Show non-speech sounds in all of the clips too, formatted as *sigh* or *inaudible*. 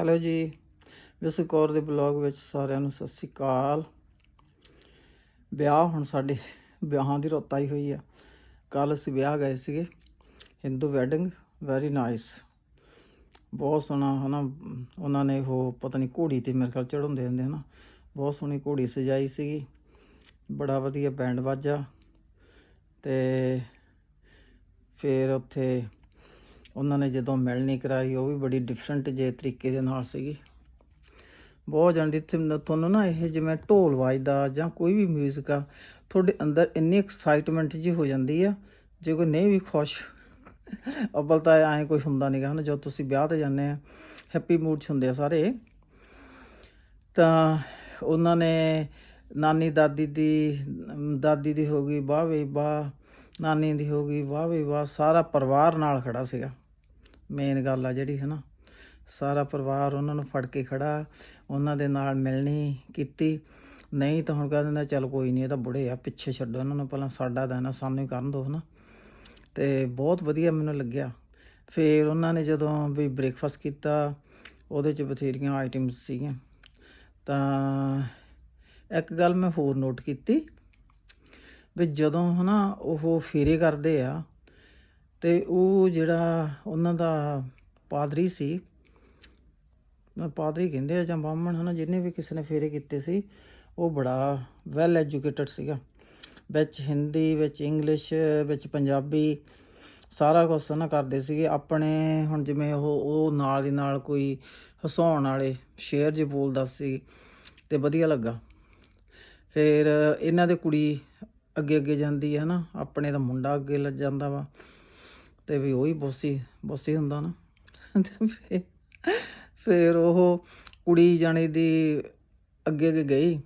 Hello ਜੀ। ਵਿਸੂ ਕੌਰ ਦੇ blog ਵਿੱਚ ਸਾਰਿਆਂ ਨੂੰ ਸਤਿ ਸ੍ਰੀ ਅਕਾਲ। ਵਿਆਹ ਹੁਣ ਸਾਡੇ ਵਿਆਹਾਂ ਦੀ ਰੋਤ ਆਈ ਹੋਈ ਆ। ਕੱਲ ਅਸੀਂ ਵਿਆਹ ਗਏ ਸੀਗੇ। ਹਿੰਦੂ ਵੈਡਿੰਗ ਵੈਰੀ ਨਾਈਸ ਬਹੁਤ ਸੋਹਣਾ, ਹਨਾ, ਉਹਨਾਂ ਨੇ ਉਹ ਪਤਾ ਨਹੀਂ ਘੋੜੀ ਤੇ ਮੇਰੇ ਖਿਆਲ ਚੜਾਉਂਦੇ ਹੁੰਦੇ, ਹਨਾ। ਬਹੁਤ ਸੋਹਣੀ ਘੋੜੀ ਸਜਾਈ ਸੀਗੀ। ਬੜਾ ਵਧੀਆ ਬੈਂਡ ਵਾਜਾ। ਤੇ ਫਿਰ ਉੱਥੇ ਉਹਨਾਂ ਨੇ ਜਦੋਂ ਮਿਲਣੀ ਕਰਾਈ, ਉਹ ਵੀ ਬੜੀ ਡਿਫਰੈਂਟ ਜੇ ਤਰੀਕੇ ਦੇ ਨਾਲ ਸੀਗੀ। ਬਹੁਤ ਜਾਂਦੀ ਤੁਹਾਨੂੰ ਨਾ ਇਹ ਜਿਵੇਂ ਢੋਲ ਵੱਜਦਾ ਜਾਂ ਕੋਈ ਵੀ 뮤직 ਆ, ਤੁਹਾਡੇ ਅੰਦਰ ਇੰਨੀ ਐਕਸਾਈਟਮੈਂਟ ਜੀ ਹੋ ਜਾਂਦੀ ਆ, ਜੇ ਕੋਈ ਨਹੀਂ ਵੀ ਖੁਸ਼ ਅੱਵਲ ਤਾਂ ਐਂ ਕੋਈ ਹੁੰਦਾ ਨਹੀਂਗਾ ਹਨਾ, ਜਦੋਂ ਤੁਸੀਂ ਵਿਆਹ ਤੇ ਜਾਂਦੇ ਆ ਹੈਪੀ ਮੂਡ 'ਚ ਹੁੰਦੇ ਆ ਸਾਰੇ। ਤਾਂ ਉਹਨਾਂ ਨੇ ਨਾਨੀ ਦਾਦੀ ਦੀ ਦਾਦੀ ਦੀ ਹੋ ਗਈ ਵਾਹ ਵੀ ਵਾਹ ਨਾਨੀ ਦੀ ਹੋ ਗਈ ਵਾਹ ਵੀ ਵਾਹ ਸਾਰਾ ਪਰਿਵਾਰ ਨਾਲ ਖੜਾ ਸੀਗਾ। ਮੇਨ ਗੱਲ ਆ ਜਿਹੜੀ ਹੈ ਨਾ ਸਾਰਾ ਪਰਿਵਾਰ ਉਹਨਾਂ ਨੂੰ ਫੜ ਕੇ ਖੜਾ, ਉਹਨਾਂ ਦੇ ਨਾਲ ਮਿਲਣੀ ਕੀਤੀ। ਨਹੀਂ ਤਾਂ ਹੁਣ ਕਹਿ ਦਿੰਦਾ, ਚੱਲ ਕੋਈ ਨਹੀਂ, ਇਹ ਤਾਂ ਬੁੜੇ ਆ, ਪਿੱਛੇ ਛੱਡੋ ਇਹਨਾਂ ਨੂੰ, ਪਹਿਲਾਂ ਸਾਡਾ ਦਿਨ ਆ ਸਾਨੂੰ ਹੀ ਕਰਨ ਦਿਓ ਹਨਾ। ਤੇ ਬਹੁਤ ਵਧੀਆ ਮੈਨੂੰ ਲੱਗਿਆ। ਫਿਰ ਉਹਨਾਂ ਨੇ ਜਦੋਂ ਵੀ ਬ੍ਰੇਕਫਾਸਟ ਕੀਤਾ, ਉਹਦੇ ਚ ਬਥੇਰੀਆਂ ਆਈਟਮਸ ਸੀਗੀਆਂ। ਤਾਂ ਇੱਕ ਗੱਲ ਮੈਂ ਹੋਰ ਨੋਟ ਕੀਤੀ, ਵੀ ਜਦੋਂ, ਹਨਾ, ਉਹ ਫੇਰੇ ਕਰਦੇ ਆ ਤੇ ਉਹ ਜਿਹੜਾ ਉਹਨਾਂ ਦਾ ਪਾਦਰੀ ਸੀ ਪਾਦਰੀ ਕਹਿੰਦੇ ਆ ਜਾਂ ਬਾਹਮਣ ਹਨਾ, ਜਿਹਨੇ ਵੀ ਕਿਸੇ ਨੇ ਫੇਰੇ ਕੀਤੇ ਸੀ, ਉਹ ਬੜਾ ਵੈਲ ਐਜੂਕੇਟਡ ਸੀਗਾ। ਵਿੱਚ ਹਿੰਦੀ, ਵਿੱਚ ਇੰਗਲਿਸ਼, ਵਿੱਚ ਪੰਜਾਬੀ, ਸਾਰਾ ਕੁਝ ਨਾ ਕਰਦੇ ਸੀਗੇ। ਆਪਣੇ ਹੁਣ ਜਿਵੇਂ ਉਹ ਉਹ ਨਾਲ ਦੀ ਨਾਲ ਕੋਈ ਹਸਾਉਣ ਵਾਲੇ ਸ਼ੇਰ ਜੇ ਬੋਲਦਾ ਸੀ ਤੇ ਵਧੀਆ ਲੱਗਾ। ਫਿਰ ਇਹਨਾਂ ਦੇ ਕੁੜੀ ਅੱਗੇ ਅੱਗੇ ਜਾਂਦੀ ਹੈ ਨਾ ਆਪਣੇ ਦਾ ਮੁੰਡਾ ਅੱਗੇ ਲੱਗ ਜਾਂਦਾ ਵਾ। ਤੇ ਵੀ ਉਹੀ ਬੋਸੀ ਬੋਸੀ ਹੁੰਦਾ ਨਾ। ਤੇ ਫਿਰ- ਉਹ ਕੁੜੀ ਜਾਣੀ ਦੀ ਅੱਗੇ ਅੱਗੇ ਗਈ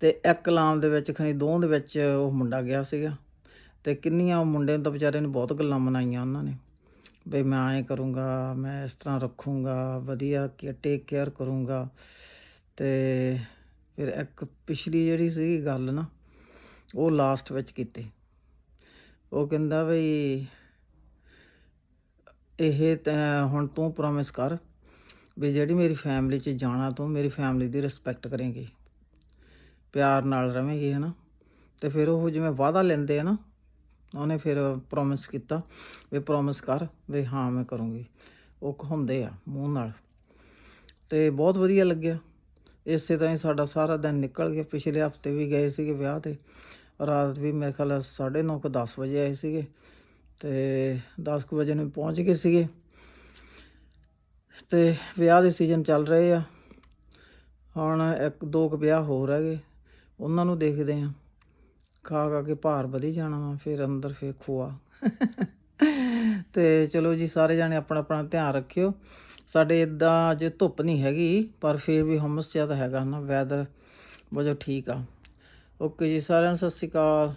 ਤੇ ਇੱਕ ਲਾਮ ਦੇ ਵਿੱਚ ਖਣੀ ਦੋ ਦੇ ਵਿੱਚ ਉਹ ਮੁੰਡਾ ਗਿਆ ਸੀਗਾ। ਤੇ ਕਿੰਨੀਆਂ ਉਹ ਮੁੰਡੇ ਨੂੰ ਤਾਂ ਵਿਚਾਰੇ ਨੇ ਬਹੁਤ ਗੱਲਾਂ ਮਨਾਈਆਂ ਉਹਨਾਂ ਨੇ। ਵੀ ਮੈਂ ਐਂ ਕਰੂੰਗਾ, ਮੈਂ ਇਸ ਤਰ੍ਹਾਂ ਰੱਖੂੰਗਾ, ਵਧੀਆ ਕਿ ਟੇਕ ਕੇਅਰ ਕਰੂੰਗਾ। ਤੇ ਫਿਰ ਇੱਕ ਪਿਛਲੀ ਜਿਹੜੀ ਸੀ ਗੱਲ ਨਾ, ਉਹ ਲਾਸਟ ਵਿੱਚ ਕੀਤੀ। ਉਹ ਕਹਿੰਦਾ ਵੀ ਇਹ ਹੁਣ ਤੂੰ ਪ੍ਰੋਮਿਸ ਕਰ ਵੀ ਜਿਹੜੀ ਮੇਰੀ ਫੈਮਿਲੀ 'ਚ ਜਾਣਾ, ਤੂੰ ਮੇਰੀ ਫੈਮਿਲੀ ਦੀ ਰਿਸਪੈਕਟ ਕਰੇਂਗੀ। ਪਿਆਰ ਨਾਲ ਰਵੇਂਗੀ ਹੈ ਨਾ ਤੇ ਫਿਰ ਉਹ ਜਿਵੇਂ ਵਾਅਦਾ ਲੈਂਦੇ ਆ ਨਾ, ਉਹਨੇ ਫਿਰ ਪ੍ਰੋਮਿਸ ਕੀਤਾ ਵੀ ਪ੍ਰੋਮਿਸ ਕਰ ਵੀ ਹਾਂ, ਮੈਂ ਕਰੂੰਗੀ। ਉਹ ਹੁੰਦੇ ਆ ਮੂੰਹ ਨਾਲ। ਤੇ ਬਹੁਤ ਵਧੀਆ ਲੱਗਿਆ। ਇਸੇ ਤਰ੍ਹਾਂ ਹੀ ਸਾਡਾ ਸਾਰਾ ਦਿਨ ਨਿਕਲ ਗਿਆ। ਪਿਛਲੇ ਹਫ਼ਤੇ ਵੀ ਗਏ ਸੀਗੇ ਵਿਆਹ ਤੇ। ਰਾਤ ਵੀ ਮੇਰੇ ਖਿਆਲ 9:30 ਕੁ 10 ਵਜੇ ਆਏ ਸੀਗੇ। ਤੇ 10 ਕੁ ਵਜੇ ਨੂੰ ਪਹੁੰਚ ਗਏ ਸੀਗੇ। ਤੇ ਵਿਆਹ ਦੇ ਸੀਜ਼ਨ ਚੱਲ ਰਹੇ ਆ। ਹੁਣ ਇੱਕ ਦੋ ਕੁ ਵਿਆਹ ਹੋਰ ਹੈਗੇ। ਉਹਨਾਂ ਨੂੰ ਦੇਖਦੇ ਆ। ਖਾ ਖਾ ਕੇ ਭਾਰ ਵਧੀ ਜਾਣਾ ਵਾ ਫਿਰ ਅੰਦਰ ਫਿਰ ਖੋਆ। *laughs* ਤੇ ਚਲੋ ਜੀ ਸਾਰੇ ਜਾਣੇ ਆਪਣਾ ਆਪਣਾ ਧਿਆਨ ਰੱਖਿਓ। ਸਾਡੇ ਇਦਾਂ ਅੱਜ ਧੁੱਪ ਨਹੀਂ ਹੈਗੀ ਪਰ ਫਿਰ ਵੀ ਹਮਸ ਜ਼ਿਆਦਾ ਹੈਗਾ ਨਾ ਵੈਦਰ ਵਜੋਂ ਠੀਕ ਆ। ਓਕੇ ਜੀ ਸਾਰਿਆਂ ਨੂੰ ਸਤਿ ਸ਼੍ਰੀ ਅਕਾਲ।